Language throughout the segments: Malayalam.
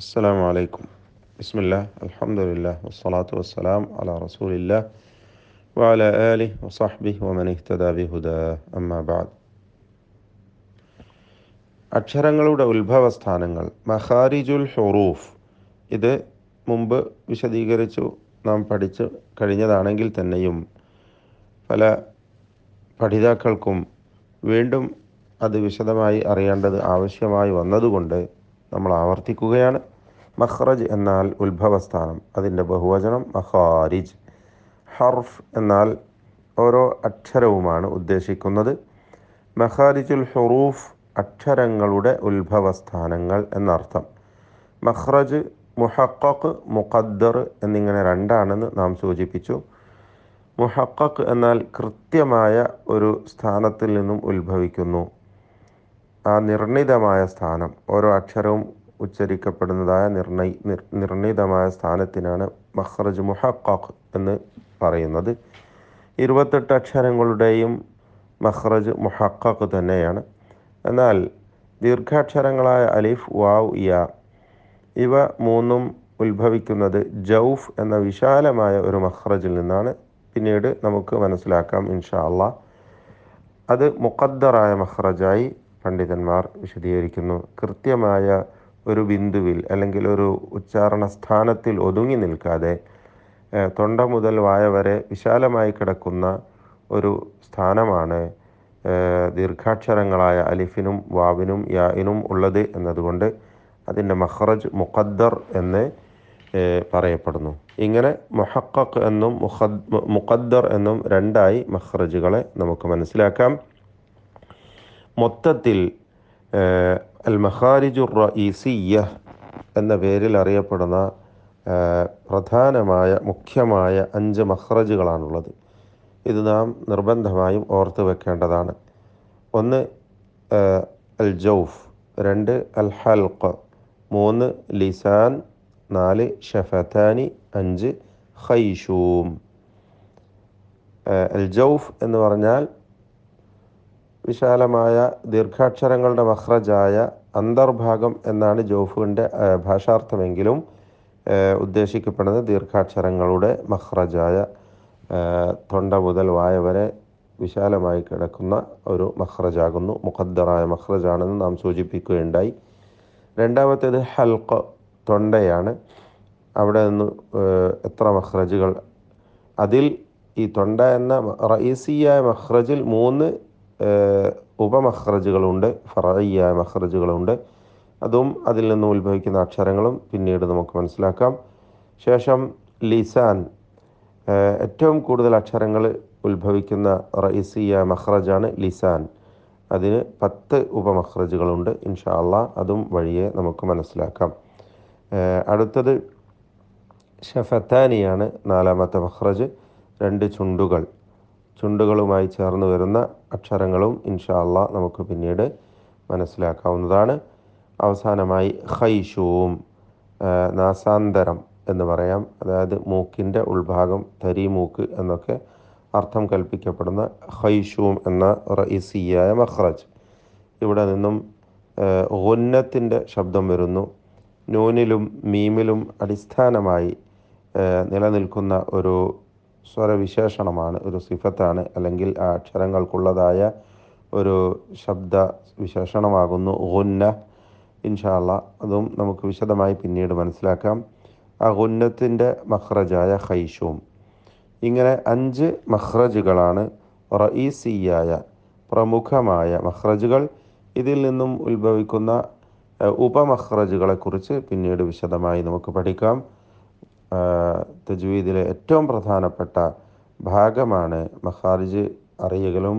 അസ്സാം വലൈക്കും ബിസ്മില്ല അലഹമുല്ല വസ്സലാത്തു വസ്സലാം അല റസൂലില്ല വാല അലി വസാഹ്ബി വമനിഹ്തദാബി ഹുദ അമ്മാബാദ് അക്ഷരങ്ങളുടെ ഉത്ഭവസ്ഥാനങ്ങൾ മഹാരിജുൽ ഷൊറൂഫ് ഇത് മുമ്പ് വിശദീകരിച്ചു നാം പഠിച്ച് കഴിഞ്ഞതാണെങ്കിൽ തന്നെയും പല പഠിതാക്കൾക്കും വീണ്ടും അത് വിശദമായി അറിയേണ്ടത് ആവശ്യമായി വന്നതുകൊണ്ട് നമ്മൾ ആവർത്തിക്കുകയാണ് മഹ്റജ് എന്നാൽ ഉത്ഭവസ്ഥാനം അതിന്റെ ബഹുവചനം മഹാരിജ് ഹർഫ് എന്നാൽ ഓരോ അക്ഷരവുമാണ് ഉദ്ദേശിക്കുന്നത്. മഹാരിജുൽ ഹുറൂഫ് അക്ഷരങ്ങളുടെ ഉത്ഭവസ്ഥാനങ്ങൾ എന്നർത്ഥം. മഹ്റജ് മുഹക്കക്ക് മുഖദ്ദർ എന്നിങ്ങനെ രണ്ടാണെന്ന് നാം സൂചിപ്പിച്ചു. മുഹക്കക്ക് എന്നാൽ കൃത്യമായ ഒരു സ്ഥാനത്തിൽ നിന്നും ഉത്ഭവിക്കുന്നു. ആ നിർണിതമായ സ്ഥാനം ഓരോ അക്ഷരവും ഉച്ചരിക്കപ്പെടുന്നതായ നിർണയി നിർണിതമായ സ്ഥാനത്തിനാണ് മഹ്റജ് മുഹഖഖ് എന്ന് പറയുന്നത്. ഇരുപത്തെട്ട് അക്ഷരങ്ങളുടെയും മഹ്റജ് മുഹഖഖ് തന്നെയാണ്. എന്നാൽ ദീർഘാക്ഷരങ്ങളായ അലിഫ് വാവ് യ ഇവ മൂന്നും ഉത്ഭവിക്കുന്നത് ജൗഫ് എന്ന വിശാലമായ ഒരു മഹ്റജിൽ നിന്നാണ്. പിന്നീട് നമുക്ക് മനസ്സിലാക്കാം ഇൻഷാ അള്ളാ. അത് മുഖദ്ദറായ മഖ്റജായി പണ്ഡിതന്മാർ വിശദീകരിക്കുന്നു. കൃത്യമായ ഒരു ബിന്ദുവിൽ അല്ലെങ്കിൽ ഒരു ഉച്ചാരണ സ്ഥാനത്തിൽ ഒതുങ്ങി നിൽക്കാതെ തൊണ്ട മുതൽ വായ വരെ വിശാലമായി കിടക്കുന്ന ഒരു സ്ഥാനമാണ് ദീർഘാക്ഷരങ്ങളായ അലിഫിനും വാവിനും യാഇനും ഉള്ളത് എന്നതുകൊണ്ട് അതിന്റെ മഹ്റജ് മുഖദ്ദർ എന്ന് പറയപ്പെടുന്നു. ഇങ്ങനെ മുഹക്കക്ക് എന്നും മുഖദ് മുഖദ്ദർ എന്നും രണ്ടായി മഹ്റജുകളെ നമുക്ക് മനസ്സിലാക്കാം. മൊത്തത്തിൽ അൽ മഹാരിജുർ റഈസിയ എന്ന പേരിൽ അറിയപ്പെടുന്ന പ്രധാനമായ മുഖ്യമായ അഞ്ച് മഹ്റജുകളാണുള്ളത് ഇത് നാം നിർബന്ധമായും ഓർത്ത് വെക്കേണ്ടതാണ്. ഒന്ന് അൽ ജൗഫ് രണ്ട് അൽ ഹൽഖ് മൂന്ന് ലിസാൻ. നാല് ഷഫത്താനി അഞ്ച് ഖൈഷൂം അൽ ജൗഫ് എന്ന് പറഞ്ഞാൽ വിശാലമായ ദീർഘാക്ഷരങ്ങളുടെ മഹ്റജായ അന്തർഭാഗം എന്നാണ് ജോഫുവിന്റെ ഭാഷാർത്ഥമെങ്കിലും ഉദ്ദേശിക്കപ്പെടുന്നത് ദീർഘാക്ഷരങ്ങളുടെ മഹ്റജായ തൊണ്ട മുതൽ വായ വരെ വിശാലമായി കിടക്കുന്ന ഒരു മഹ്റജാകുന്നു മുഖദ്ദറായ മഹ്റജാണെന്ന് നാം സൂചിപ്പിക്കുകയുണ്ടായി. രണ്ടാമത്തേത് ഹൽക്ക് തൊണ്ടയാണ്. അവിടെ നിന്ന് എത്ര മഹ്റജുകൾ അതിൽ ഈ തൊണ്ട എന്ന റഈസിയായ മഹ്റജിൽ മൂന്ന് ഉപമഹ്റജുകളുണ്ട് ഫറയ്യായ മഹ്റജുകളുണ്ട് അതും അതിൽ നിന്ന് ഉത്ഭവിക്കുന്ന അക്ഷരങ്ങളും പിന്നീട് നമുക്ക് മനസ്സിലാക്കാം. ശേഷം ലിസാൻ ഏറ്റവും കൂടുതൽ അക്ഷരങ്ങൾ ഉത്ഭവിക്കുന്ന റൈസിയ മഹ്റജാണ് ലിസാൻ. അതിന് പത്ത് ഉപമഹ്റജുകളുണ്ട് ഇൻഷാ അതും വഴിയെ നമുക്ക് മനസ്സിലാക്കാം. അടുത്തത് ഷഫത്താനിയാണ് നാലാമത്തെ മഹ്റജ് രണ്ട് ചുണ്ടുകൾ. ചുണ്ടുകളുമായി ചേർന്ന് വരുന്ന അക്ഷരങ്ങളും ഇൻഷാല്ല നമുക്ക് പിന്നീട് മനസ്സിലാക്കാവുന്നതാണ്. അവസാനമായി ഹൈഷൂം നാസാന്തരം എന്ന് പറയാം. അതായത് മൂക്കിന്റെ ഉൾഭാഗം തരി മൂക്ക് എന്നൊക്കെ അർത്ഥം കൽപ്പിക്കപ്പെടുന്ന ഹൈഷൂം എന്ന റഈസിയായ മഹ്റജ് ഇവിടെ നിന്നും ഗുന്നത്തിന്റെ ശബ്ദം വരുന്നു. നൂനിലും മീമിലും അടിസ്ഥാനമായി നിലനിൽക്കുന്ന ഒരു സ്വരവിശേഷണമാണ് ഒരു സിഫത്താണ് അല്ലെങ്കിൽ ആ അക്ഷരങ്ങൾക്കുള്ളതായ ഒരു ശബ്ദ വിശേഷണമാകുന്നു ഗുന്ന ഇൻഷാല്ല അതും നമുക്ക് വിശദമായി പിന്നീട് മനസ്സിലാക്കാം. ആ ഗുന്നത്തിന്റെ മഹ്റജായ ഹൈഷും ഇങ്ങനെ അഞ്ച് മഹ്റജുകളാണ് റഈസിയായ പ്രമുഖമായ മഹ്റജുകൾ ഇതിൽ നിന്നും ഉത്ഭവിക്കുന്ന ഉപമഹ്റജുകളെക്കുറിച്ച് പിന്നീട് വിശദമായി നമുക്ക് പഠിക്കാം. തജ്വീദിലെ ഏറ്റവും പ്രധാനപ്പെട്ട ഭാഗമാണ് മഹാരിജ് അറിയലും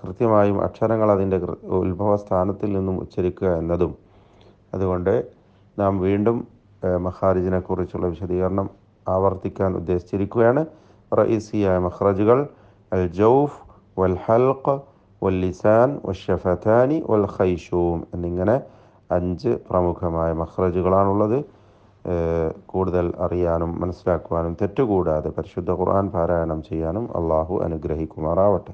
കൃത്യമായും അക്ഷരങ്ങൾ അതിന്റെ ഉത്ഭവസ്ഥാനത്തിൽ നിന്നും ഉച്ചരിക്കുക എന്നതും. അതുകൊണ്ട് നാം വീണ്ടും മഹാരിജിനെ കുറിച്ചുള്ള വിശദീകരണം ആവർത്തിക്കാൻ ഉദ്ദേശിച്ചിരിക്കുകയാണ്. റഈസിയായ മഹ്റജുകൾ അൽ ജൗഫ് വൽ ഹൽഖ് വൽ ലിസാൻ വൽ ഷഫതാനി വൽ ഖൈഷൂം എന്നിങ്ങനെ അഞ്ച് പ്രമുഖമായ മഖ്റജുകളാണുള്ളത് കൂടുതൽ അറിയാനും മനസ്സിലാക്കുവാനും തെറ്റുകൂടാതെ പരിശുദ്ധ ഖുർആൻ പാരായണം ചെയ്യാനും അള്ളാഹു അനുഗ്രഹിക്കുമാറാവട്ടെ.